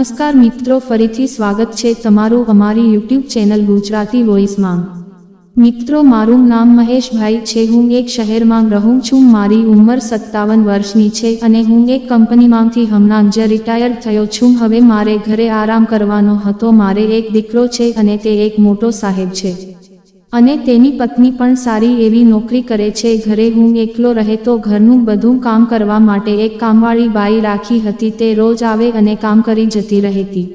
નમસ્કાર મિત્રો, ફરીથી સ્વાગત છે તમારું અમારી યુટ્યુબ ચેનલ ગુજરાતી વોઇસમાં મિત્રો, મારું નામ મહેશભાઈ છે, હું એક શહેરમાં રહું છું. મારી ઉંમર સત્તાવન વર્ષની છે અને હું એક કંપનીમાંથી હમણાં જ રિટાયર થયો છું. હવે મારે ઘરે આરામ કરવાનો હતો. મારે એક દીકરો છે અને તે એક મોટો સાહેબ છે. અને તેની પત્ની પણ સારી એવી નોકરી કરે છે. ઘરે હું એકલો રહેતો ઘરનું બધું કામ કરવા માટે એક કામવાળી બાઈ રાખી હતી. તે રોજ આવે અને કામ કરી જતી રહેતી.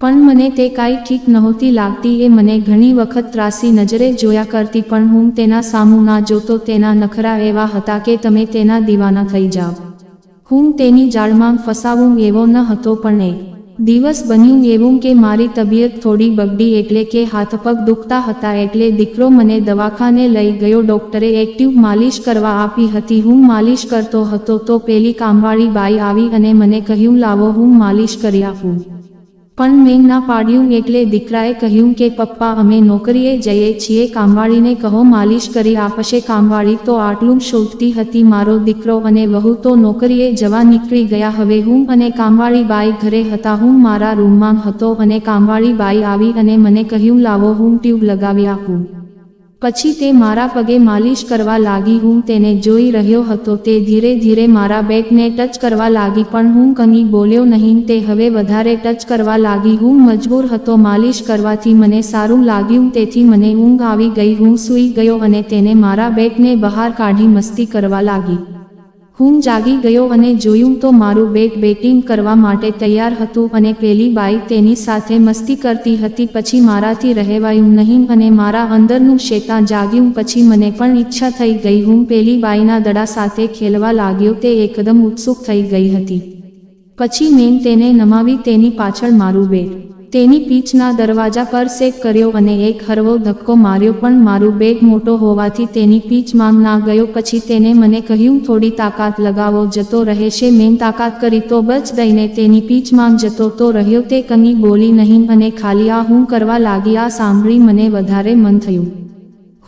પણ મને તે કાંઈ ઠીક નહોતી લાગતી. એ મને ઘણી વખત ત્રાસી નજરે જોયા કરતી. પણ હું તેના સામું ના જોતો તેના નખરા એવા હતા કે તમે તેના દીવાના થઈ જાઓ હું તેની જાળમાં ફસાવું એવો ન હતો પણ એક દિવસ બન્યું એવું કે મારી તબિયત થોડી બગડી એટલે કે હાથ પગ દુખતા હતા એટલે દીકરો મને દવાખાને લઈ ગયો. ડોક્ટરે એક્ટિવ માલિશ કરવા આપી હતી. હું માલિશ કરતો હતો તો પેલી કામવાળી બાઈ આવી અને મને કહ્યું, લાવો, હું માલિશ કરી આપું. પણ મેં ના પાડ્યું એટલે દીકરાએ કહ્યું કે, પપ્પા, અમે નોકરીએ જઈએ છીએ, કામવાળીને કહો, માલિશ કરી આપશે કામવાળી. તો આટલું શોધતી હતી મારો દીકરો અને વહુ તો નોકરીએ જવા નીકળી ગયા. હવે હું અને કામવાળી બાઈ ઘરે હતા. હું મારા રૂમમાં હતો અને કામવાળી બાઈ આવી અને મને કહ્યું, લાવો, હું ટ્યુબ લગાવી આપું. પછી તે મારા પગે માલિશ કરવા લાગી, હું તેને જોઈ રહ્યો હતો. તે ધીરે ધીરે મારા બેકને ટચ કરવા લાગી, પણ હું કંઈ બોલ્યો નહીં. તે હવે વધારે ટચ કરવા લાગી. હું મજબૂર હતો. માલિશ કરવાથી મને સારું લાગ્યું. તેથી મને ઊંઘ આવી ગઈ. હું સૂઈ ગયો અને તેને મારા બેકને બહાર કાઢી મસ્તી કરવા લાગી. હું જાગી ગયો અને જોયું તો મારું બેટ બેટિંગ કરવા માટે તૈયાર હતું અને પેલી બાઈ તેની સાથે મસ્તી કરતી હતી પછી મારાથી રહેવાયું નહીં અને મારા અંદરનું શેતા જાગ્યું પછી મને પણ ઈચ્છા થઈ ગઈ. હું પેલી બાઈના દડા સાથે ખેલવા લાગ્યો તે એકદમ ઉત્સુક થઈ ગઈ હતી. પછી મેં તેને નમાવી તેની પાછળ મારું બેટ તેની પીચના દરવાજા પર સેક કર્યો અને એક હરવો ધક્કો માર્યો, પણ મારું બેગ મોટો હોવાથી તેની પીચ માંગ ના ગયો. પછી તેને મને કહ્યું, થોડી તાકાત લગાવો, જતો રહેશે, મેં તાકાત કરી તો બચ. દઈને તેની પીચ માંગ જતો તો રહ્યો, તે કંઈ બોલી નહીં અને ખાલી આ હું કરવા લાગી, આ સાંભળી મને વધારે મન થયું.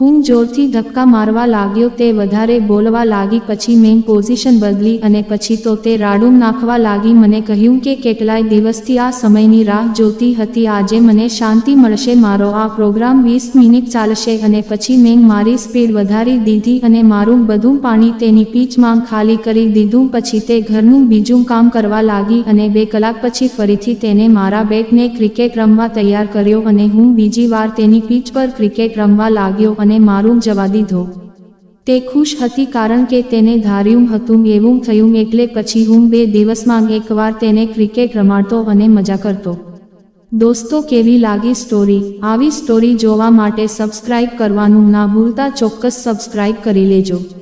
હું જોરથી ધક્કા મારવા લાગ્યો તે વધારે બોલવા લાગી પછી મેં પોઝિશન બદલી અને પછી તો તે રાડું નાખવા લાગી મને કહ્યું કે કેટલાય દિવસથી આ સમયની રાહ જોતી હતી, આજે મને શાંતિ મળશે, મારો આ પ્રોગ્રામ વીસ મિનિટ ચાલશે અને પછી મેં મારી સ્પીડ વધારી દીધી અને મારું બધું પાણી તેની પીચમાં ખાલી કરી દીધું, પછી તે ઘરનું બીજું કામ કરવા લાગી અને બે કલાક પછી ફરીથી તેને મારા બેટને ક્રિકેટ રમવા તૈયાર કર્યો અને હું બીજી વાર તેની પીચ પર ક્રિકેટ રમવા લાગ્યો અને મારું જવા દીધો તે ખુશ હતી કારણ કે તેને ધાર્યું હતું એવું થયું એટલે પછી હું બે દિવસમાં એકવાર તેને ક્રિકેટ રમાડતો અને મજા કરતો. દોસ્તો, કેવી લાગી સ્ટોરી આવી સ્ટોરી જોવા માટે સબસ્ક્રાઇબ કરવાનું ના ભૂલતા ચોક્કસ સબસ્ક્રાઇબ કરી લેજો.